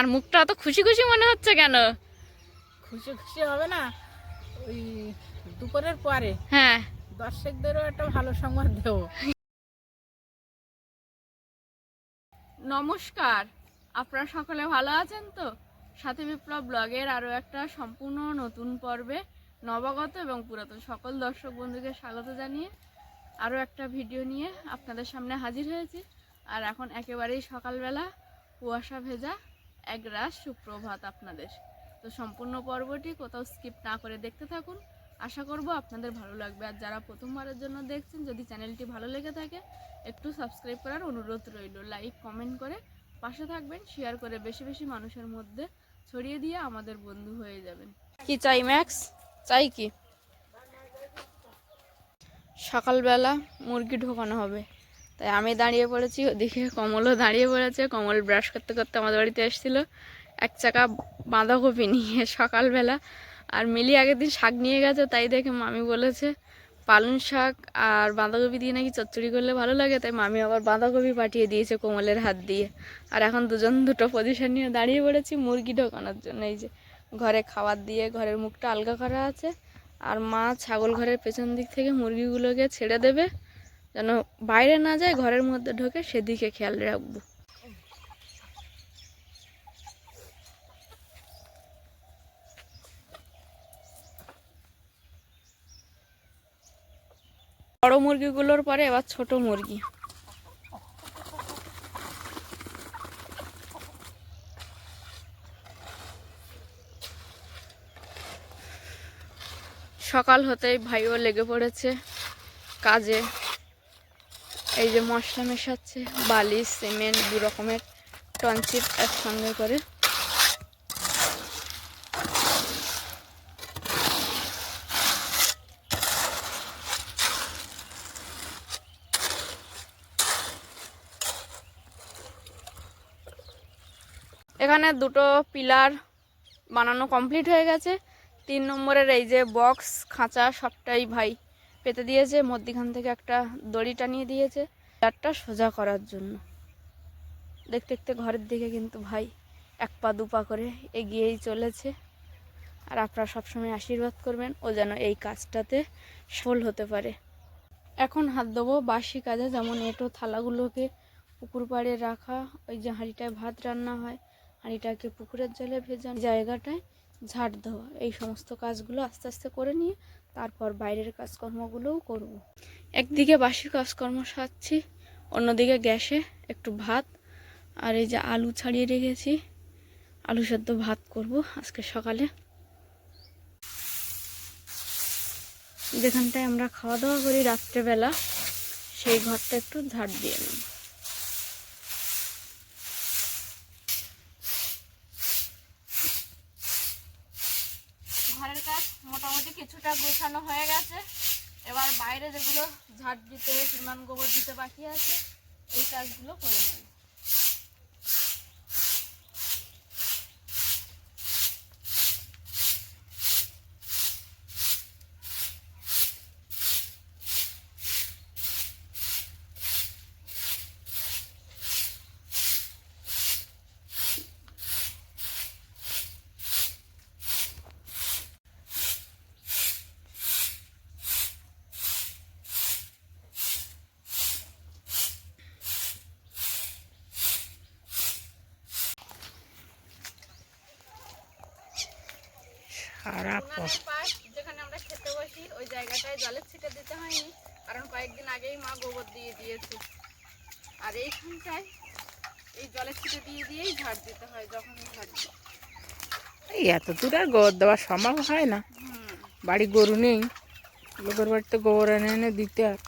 আর মুখটা অত খুশি খুশি মনে হচ্ছে কেন? খুশি খুশি হবে না ওই দুপুরের পরে। হ্যাঁ। দর্শকদেরও একটা ভালো সংবাদ দেবো। নমস্কার আপনারা সকলে ভালো আছেন তো? সাথে বিপ্লব ব্লগের আরও একটা সম্পূর্ণ নতুন পর্বে নবাগত এবং পুরাতন সকল দর্শক বন্ধুকে স্বাগত জানিয়ে আরও একটা ভিডিও নিয়ে আপনাদের সামনে হাজির হয়েছি। আর এখন একেবারেই সকালবেলা কুয়াশা ভেজা এক রাস সুপ্রভাত আপনাদের। তো সম্পূর্ণ পর্বটি কোথাও স্কিপ না করে দেখতে থাকুন। আশা করব আপনাদের ভালো লাগবে। আর যারা প্রথমবারের জন্য দেখছেন, যদি চ্যানেলটি ভালো লেগে থাকে, একটু সাবস্ক্রাইব করার অনুরোধ রইল। লাইক কমেন্ট করে পাশে থাকবেন শেয়ার করে বেশি বেশি মানুষের মধ্যে ছড়িয়ে দিয়ে আমাদের বন্ধু হয়ে যাবেন। কি চাই ম্যাক্স চাই কি? সকালবেলা মুরগি ঢোকানো হবে। তাই আমি দাঁড়িয়ে পড়েছি, ওদিকে কমলও দাঁড়িয়ে পড়েছে। কমল ব্রাশ করতে করতে আমাদের বাড়িতে এসেছিল। এক চাকা বাঁধাকপি নিয়ে সকালবেলা। আর মিলি আগের দিন শাক নিয়ে গেছে, তাই দেখে মামি বলেছে, পালং শাক আর বাঁধাকপি দিয়ে নাকি চচ্চড়ি করলে ভালো লাগে। তাই মামি আবার বাঁধাকপি পাঠিয়ে দিয়েছে কোমলের হাত দিয়ে। আর এখন দুজন দুটো পজিশন নিয়ে দাঁড়িয়ে পড়েছি মুরগি ঢোকানোর জন্য। এই যে ঘরে খাবার দিয়ে ঘরের মুখটা আলগা করা আছে। আর মা ছাগল ঘরের পেছন দিক থেকে মুরগিগুলোকে ছেড়ে দেবে। যেন বাইরে না যায়, ঘরের মধ্যে ঢোকে সেদিকে খেয়াল রাখব। বড় মুরগিগুলোর পরে এবার ছোট মুরগি। সকাল হতেই ভাইও লেগে পড়েছে কাজে। এই যে মশলা মেশাচ্ছে বালি সিমেন্ট, দু রকমের টনচিট একসঙ্গে করে। এখানে দুটো পিলার বানানো কমপ্লিট হয়ে গেছে। তিন নম্বরের এই যে বক্স, খাঁচা সবটাই ভাই পেতে দিয়েছে, মধ্যিখান থেকে একটা দড়ি টানিয়ে দিয়েছে। চারটা সোজা করার জন্য। দেখতে দেখতে ঘরের দিকে কিন্তু ভাই এক পা দুপা করে এগিয়েই চলেছে। আর আপনারা সবসময় আশীর্বাদ করবেন, ও যেন এই কাজটাতে সফল হতে পারে। এখন হাত দেবো বাসি কাজে যেমন এঁটো থালাগুলোকে পুকুর পাড়ে রাখা, ওই যে হাঁড়িটায় ভাত রান্না হয়, হাঁড়িটাকে পুকুরের জলে ভেজা, জায়গাটায় ঝাড় দেওয়া, এই সমস্ত কাজগুলো আস্তে আস্তে করে নিয়ে তারপর বাইরের কাজকর্মগুলোও করব। একদিকে বাসি কাজকর্ম সারছি, অন্যদিকে গ্যাসে একটু ভাত, আর এই যে আলু ছাড়িয়ে রেখেছি, আলু সেদ্ধ ভাত করব আজকে সকালে যেখানটায় আমরা খাওয়া দাওয়া করি রাত্রেবেলা, সেই ঘরটা একটু ঝাড় দিয়ে নেব ঘরের কাজ মোটামুটি কিছুটা হয়ে গেছে। এবার বাইরে যেগুলো ঝাড় দিতে পরিমাণ গোবর দিতে বাকি আছে, এই কাজগুলো করে নেব সারা উনানের পাশ যেখানে আমরা খেতে বসি ওই জলের ছিটে দিতে হয়নি কারণ কয়েকদিন আগেই মা গোবর দিয়ে দিয়েছে। আর এইখানটায় এই জলের ছিটে দিয়ে দিয়েই ঝাড় দিতে হয় যখন ঝাড় এই এত দূর আর গোবর দেওয়া সম্ভব হয় না। বাড়ি গরু নেই লোকের বাড়িতে গোবর এনে এনে দিতে আর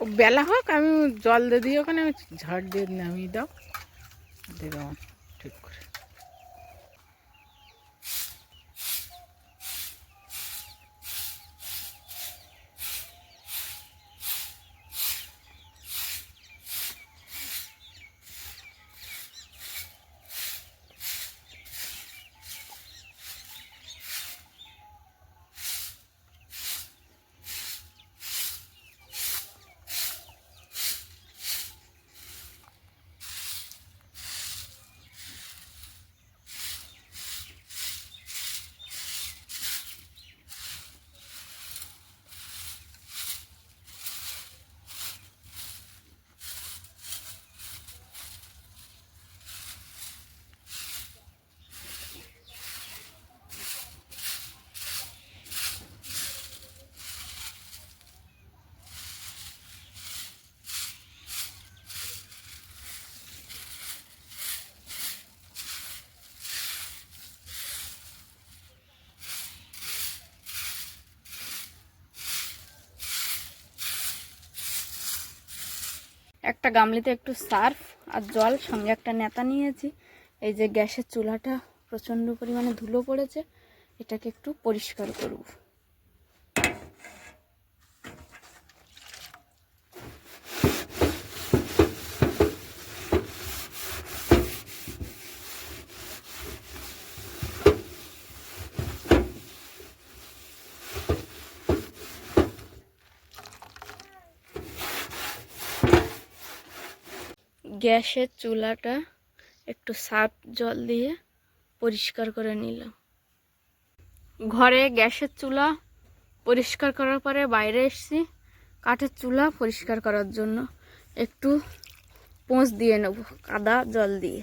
ও বেলা হোক আমি জল দিয়ে দিই ওখানে ঝাড় দিয়ে নামিয়ে দাও। দিয়ে দাও একটা গামলিতে একটু সার্ফ আর জল, সঙ্গে একটা নেতা নিয়েছি। এই যে গ্যাসের চুলাটা প্রচণ্ড পরিমাণে ধুলো পড়েছে, এটাকে একটু পরিষ্কার করব। গ্যাসের চুলাটা একটু সার্ফ জল দিয়ে পরিষ্কার করে নিলাম। ঘরে গ্যাসের চুলা পরিষ্কার করার পরে বাইরে এসছি, কাঠের চুলা পরিষ্কার করার জন্য। একটু পোঁচ দিয়ে নেব, কাদা জল দিয়ে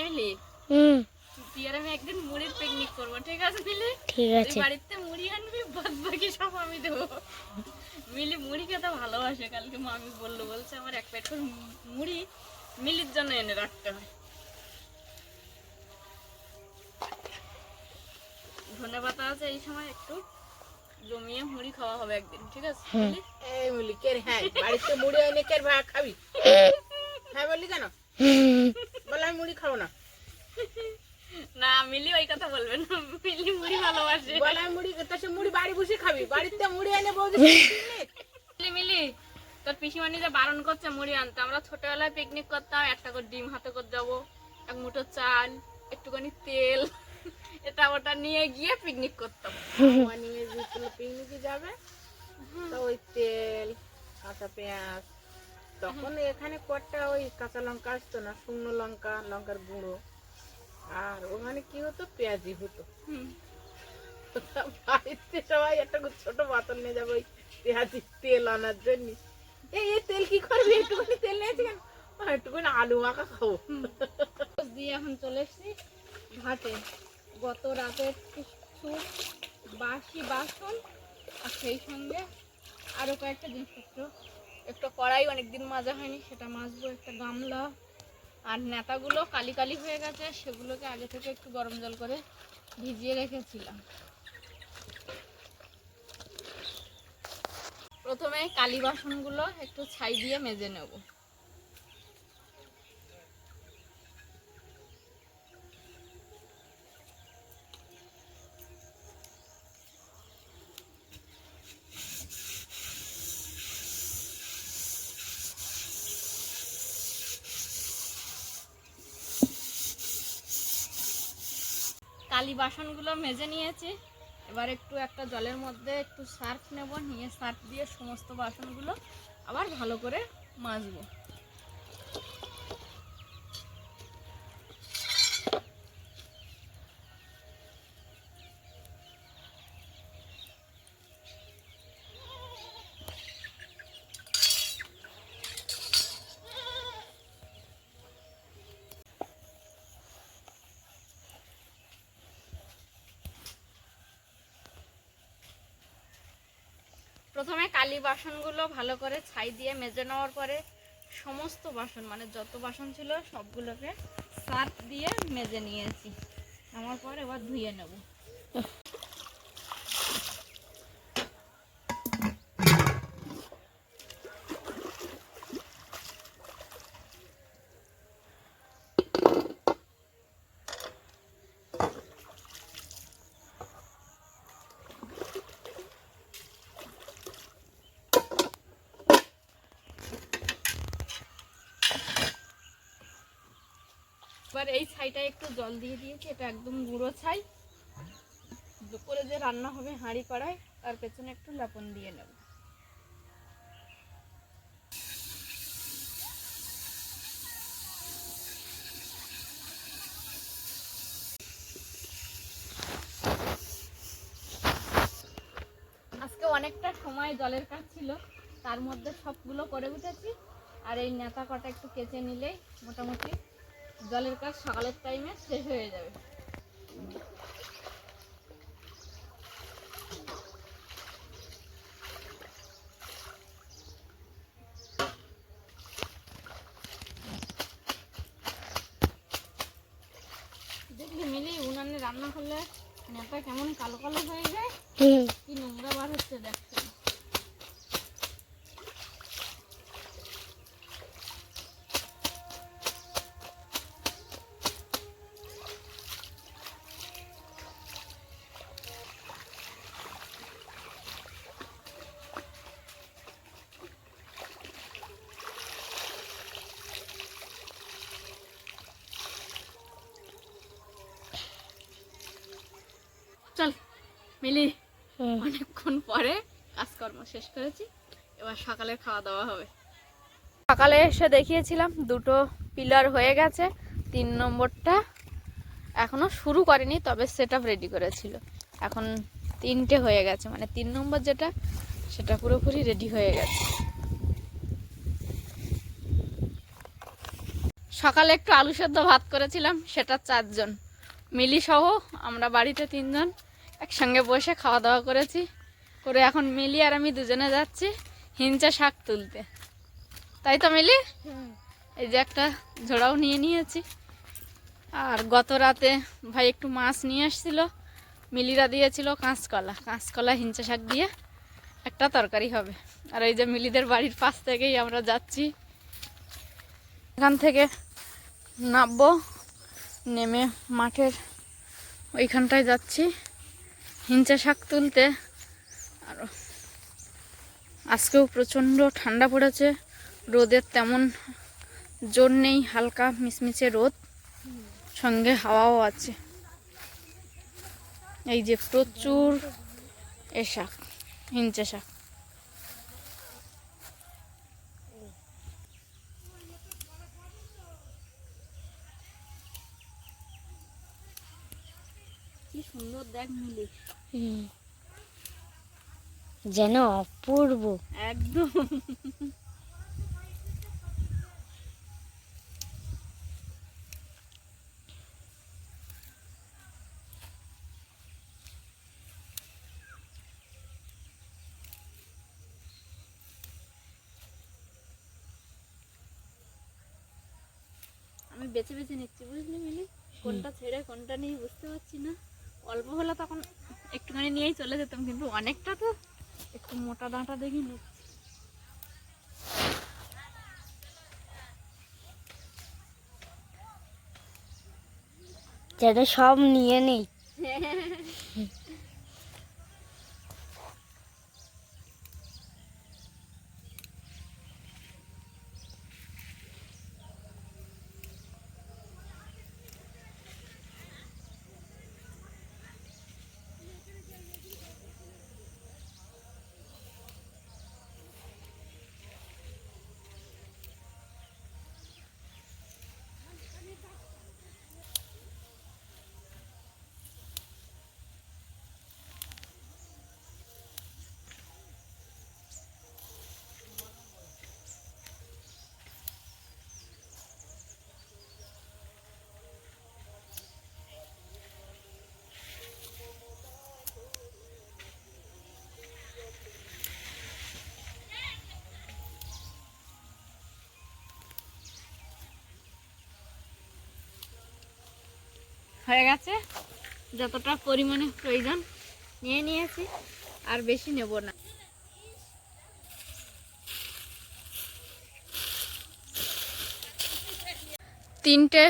এমিলি হুম তুই আর আমি একদিন মুড়ির পিকনিক করব ঠিক আছে মিলি? ঠিক আছে। বাড়িতে মুড়ি আনবি বাদ বাকি সব আমি দেবো। মিলি মুড়ি খেতে ভালোবাসে কালকে মামি বলল বলছে আমার এক প্যাকেট করে মুড়ি মিলির জন্য এনে রাখতে হয়। ধনে পাতা আছে এই সময় একটু। জমিয়ে মুড়ি খাওয়া হবে একদিন ঠিক আছে এই বলি কে হ্যাঁ বাড়িতে মুড়ি এনে কে ভাগ খাবি? হ্যাঁ বললি কেন? বলে আমি মুড়ি খাব না। মিলি ওই কথা বলবে না মিলি মুড়ি ভালোবাসে। বলে মুড়ি তা সে মুড়ি বাড়ি বসে খাবি। বাড়িতে মুড়ি এনে বৌদি মিলি মিলি তোর পিসিমানি যে বারণ করছে মুড়ি আনতে আমরা ছোটবেলায় পিকনিক করতাম একটা করে ডিম হাতে করে যাব এক মুঠো চাল একটুখানি তেল এটা ওটা নিয়ে গিয়ে পিকনিক করতাম। নিয়ে যেগুলো পিকনিকে যাবে? তো ওই তেল কাঁচা পেঁয়াজ তখন এখানে কটা ওই কাঁচা লঙ্কা আসতো না শুকনো লঙ্কা লঙ্কার গুঁড়ো? আর ওখানে কি হতো? পেঁয়াজি হতো। বাড়িতে সবাই একটা ছোট বোতল নিয়ে যাব ওই পেঁয়াজি তেল আনার জন্য। এই তেল কি করবি? একটুখানি তেল নিয়েছি কেন একটুখানি আলু মাখা খাব। দিয়ে এখন চলে এসেছি ঘাটে। গত রাতের কিছু বাসি বাসন আর সেই সঙ্গে আরও কয়েকটা জিনিসপত্র। একটা কড়াই অনেকদিন মাজা হয়নি সেটা মাজবো একটা গামলা। আর নেতাগুলো কালি কালি হয়ে গেছে, সেগুলোকে আগে থেকে একটু গরম জল করে ভিজিয়ে রেখেছিলাম। প্রথমে কালি বাসনগুলো একটু ছাই দিয়ে মেজে নেব। কালি বাসনগুলো মেজে নিয়েছি। এবার একটু একটা জলের মধ্যে একটু সার্ফ নেব, নিয়ে সার্ফ দিয়ে সমস্ত বাসনগুলো আবার ভালো করে মাজবো। প্রথমে কালি বাসনগুলো ভালো করে ছাই দিয়ে মেজে নেওয়ার পরে সমস্ত বাসন মানে যত বাসন ছিল সবগুলোকে সার্ফ দিয়ে মেজে নিয়েছি। আমার পর এবার ধুয়ে নেব। এবার এই ছাইটা একটু জল দিয়ে দিয়েছি, এটা একদম গুঁড়ো ছাই। দুপুরে যে রান্না হবে হাঁড়ি কড়াই তার পেছনে একটু লেপন দিয়ে নেব। আজকে অনেকটা সময় জলের কাজ ছিল, তার মধ্যে সবগুলো করে উঠেছি, আর এই নেতা কটা একটু কেচে নিলেই মোটামুটি জলের কাজ সকালের টাইমে শেষ হয়ে যাবে। দেখলি মিলি উনানে রান্না করলে নেতা কেমন কালো কালো হয়ে যায় হুম কি নোংরা বার হচ্ছে দেখছে চল মিলি অনেকক্ষণ পরে কাজকর্ম শেষ করেছি এবার সকালে খাওয়া দাওয়া হবে। সকালে এসে দেখিয়েছিলাম দুটো পিলার হয়ে গেছে তিন নম্বরটা এখনও শুরু করেনি তবে সেট আপ রেডি করেছিল। এখন তিনটে হয়ে গেছে মানে তিন নম্বর যেটা সেটা পুরোপুরি রেডি হয়ে গেছে। সকালে একটু আলু সেদ্ধ ভাত করেছিলাম সেটা চারজন। মিলি সহ আমরা বাড়িতে তিনজন। একসঙ্গে বসে খাওয়া দাওয়া করেছি। করে এখন মিলি আর আমি দুজনে যাচ্ছি হিঞ্চা শাক তুলতে। তাই তো মিলি? এই যে একটা ঝোড়াও নিয়ে নিয়েছি। আর গত রাতে ভাই একটু মাছ নিয়ে আসছিল। মিলিরা দিয়েছিল কাঁচকলা। কাঁচকলা, হিঞ্চা শাক দিয়ে একটা তরকারি হবে। আর এই যে মিলিদের বাড়ির পাশ থেকেই আমরা যাচ্ছি। এখান থেকে নামবো, নেমে মাঠের ওইখানটায় যাচ্ছি। হিঞ্চা শাক তুলতে। আর। আজকেও প্রচণ্ড ঠান্ডা পড়েছে। রোদের তেমন জোর নেই, হালকা মিশমিশে রোদ। সঙ্গে হাওয়াও আছে। এই যে প্রচুর এ শাক, হিঞ্চা শাক। কি সুন্দর দেখ মিলি হুম। যেন অপূর্ব। একদম। আমি বেছে বেছে নিচ্ছি, বুঝলি মিলি? কোনটা ছেড়ে কোনটা নিয়ে বুঝতে পারছি না। অল্প হলে তখন একটুখানি নিয়েই চলে যেতাম কিন্তু অনেকটা তো। একটু মোটা ডাঁটা দেখি নিচ্ছি যেন সব নিয়ে নেই। হয়ে গেছে। যতটা পরিমাণে প্রয়োজন নিয়ে নিয়েছি, আর বেশি নেব না। তিনটে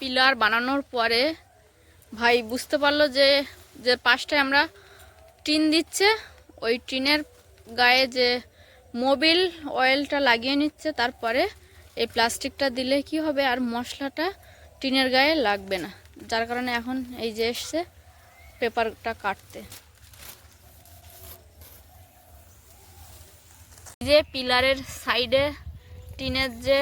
পিলার বানানোর পরে ভাই বুঝতে পারল যে যে পাশটায় আমরা টিন দিচ্ছে, ওই টিনের গায়ে যে মোবিল অয়েলটা লাগিয়ে নিচ্ছে, তারপরে এই প্লাস্টিকটা দিলে কি হবে আর মশলাটা টিনের গায়ে লাগবে না। যার কারণে এখন এই যে এসছে, পেপারটা কাটতে। যে পিলারের সাইডে টিনের যে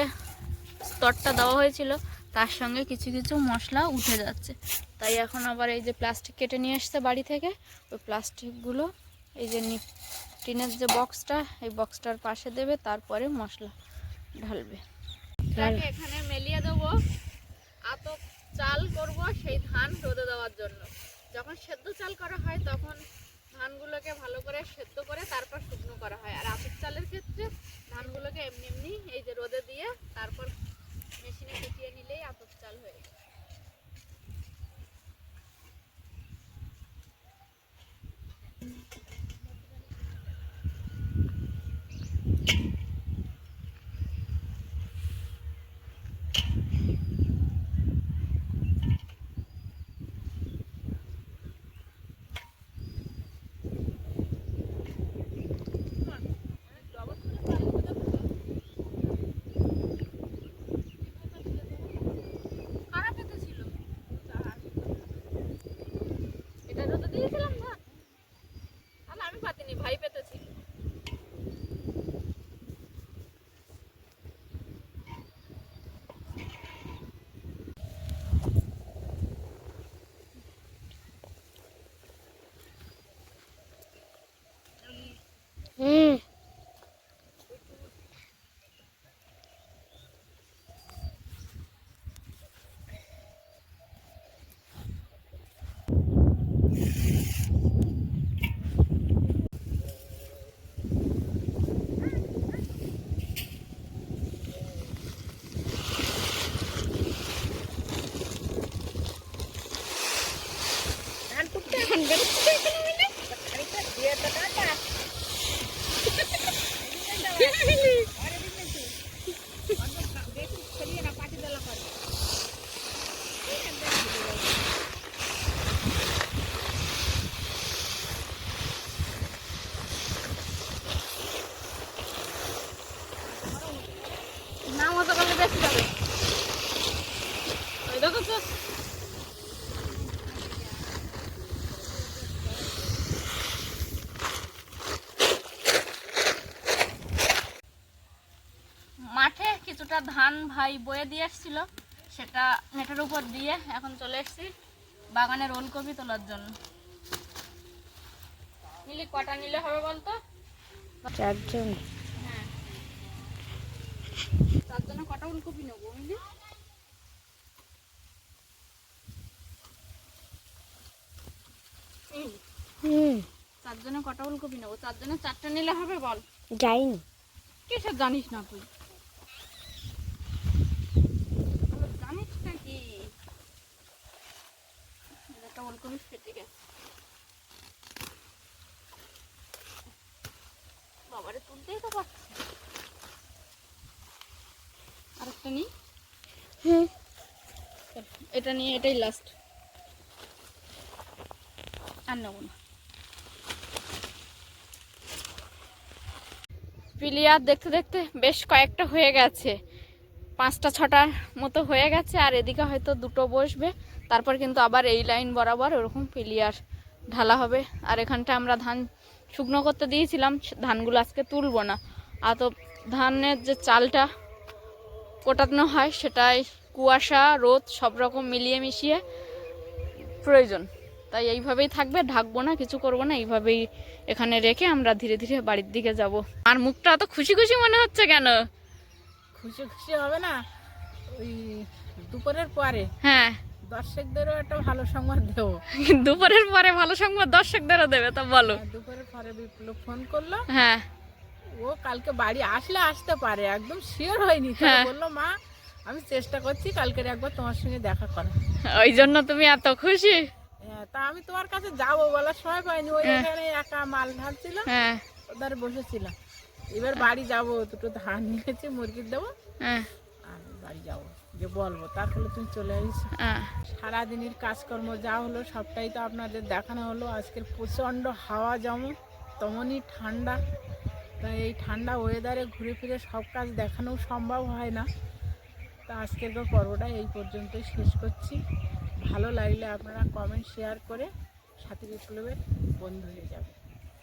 স্তরটা দেওয়া হয়েছিল, তার সঙ্গে কিছু কিছু মশলা উঠে যাচ্ছে। তাই এখন আবার এই যে প্লাস্টিক কেটে নিয়ে এসছে বাড়ি থেকে, ওই প্লাস্টিকগুলো এই যে টিনের যে বক্সটা, এই বক্সটার পাশে দেবে, তারপরে মশলা ঢালবে। এখানে মেলিয়ে দেবো। আতপ চাল করব সেই ধান রোদে দেওয়ার জন্য। যখন সেদ্ধ চাল করা হয়, তখন ধানগুলোকে ভালো করে সেদ্ধ করে তারপর শুকনো করা হয়। আর আপিস চালের ক্ষেত্রে ধানগুলোকে এমনি এমনি এই যে রোদে দিয়ে তারপর মেশিনে কুটিয়ে নিলেই আতপ চাল হয়ে যায় কারা পেতে ছিল এটা রোদে দিয়েছিলাম না তাহলে আমি পাতিনি ভাই পেতেছিল হুম ধান টুকতে এখন বেরোচ্ছে এখানে মিলে খানিকটা দিয়ে তো টাটা দেখি খেলিয়ে না পাটি দেলা করে না মতো করলে বেশি যাবে ওই দেখো তো মাঠে কিছুটা ধান ভাই বয়ে দিয়ে এসেছিল সেটা নেটের উপর দিয়ে এখন চলে এসেছি বাগানের ওলকপি তোলার জন্য। মিলি কটা নিলে হবে বলতো? চারজন। হ্যাঁ। তার জন্য কটা ওলকপি নেব মিলি? হুম। চারজনে কটা ওলকপি নেব? চারজনে চারটে নিলে হবে বল। যাইনি। কিসের জানিস না তুই আবার জানিস নাকি একটা ওলকপি ফেটে গেছে বাবারে তুলতেই তো পারছি আরেকটা নিই হুম এটা নিয়ে এটাই লাস্ট আর নেব না। প্লেয়ার দেখতে দেখতে বেশ কয়েকটা হয়ে গেছে। পাঁচটা, ছটার মতো হয়ে গেছে, আর এদিকে হয়তো দুটো বসবে। তারপর কিন্তু আবার এই লাইন বরাবর ওরকম প্লেয়ার ঢালা হবে। আর এখানটা আমরা ধান শুকনো করতে দিয়েছিলাম ধানগুলো আজকে তুলবো না। আর তো ধানের যে চালটা কোটানো হয়, সেটাই কুয়াশা রোদ সব রকম মিলিয়ে মিশিয়ে প্রয়োজন। তাই এইভাবেই থাকবে ঢাকবো না কিছু করব না এইভাবেই এখানে রেখে আমরা ধীরে ধীরে বাড়ির দিকে যাব। আর মুখটা অত খুশি খুশি মনে হচ্ছে কেন? খুশি খুশি হবে না ওই দুপুরের পরে। হ্যাঁ। দর্শকদেরও একটা ভালো সংবাদ দেবো। দুপুরের পরে ভালো সংবাদ দর্শকদেরও দেবে তা বলো। হ্যাঁ, দুপুরের পরে বিপ্লব ফোন করল। হ্যাঁ। ও কালকে বাড়ি আসলে আসতে পারে একদম শিওর হয়নি। হ্যাঁ। বলল মা আমি চেষ্টা করছি কালকের একবার তোমার সঙ্গে দেখা করা ওই জন্য তুমি এত খুশি? হ্যাঁ, তা আমি তোমার কাছে যাব বলার সময় পাইনি। ওই হ্যাঁ। এখানে একা মাল ঢালছিল হ্যাঁ। ওদের বসেছিলাম। এবার বাড়ি যাব দুটো ধান নিয়েছি মুরগির দেবো। হ্যাঁ। বাড়ি যাব যে বলব তারপরে তুমি চলে আসছো সারাদিনের কাজকর্ম যা হলো সবটাই তো আপনাদের দেখানো হলো। আজকের প্রচণ্ড হাওয়া যেমন তেমনই ঠান্ডা। তাই এই ঠান্ডা ওয়েদারে ঘুরে ফিরে সব কাজ দেখানো সম্ভব হয় না। তো আজকের পর্বটা এই পর্যন্তই শেষ করছি। ভালো লাগলে আপনারা কমেন্ট শেয়ার করে সাথী বিপ্লবের বন্ধু হয়ে যাবে।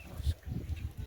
নমস্কার।